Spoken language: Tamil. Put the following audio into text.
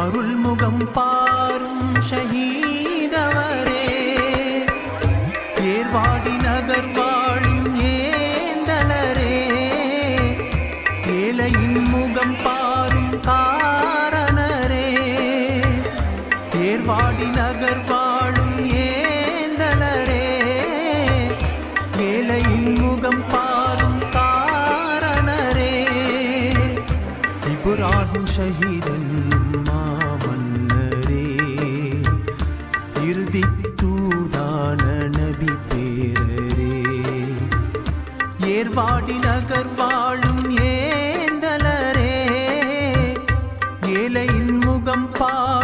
அருள்முகம் பாரும் ஷஹீதவரே. தேர்வாடி நகர் வாழும் ஏந்தலரே. ஏழையின் முகம் பாரும் காரணரே. தேர்வாடி நகர் வாழும் ஏந்தலரே. ஏழையின் முகம் பாரும் காரணரே. இப்ராஹிம் ஷஹீதன் மா தூதான நபி பேரரே. ஏர்வாடி நகர் வாழும் ஏந்தலரே. ஏழையின் முகம் பா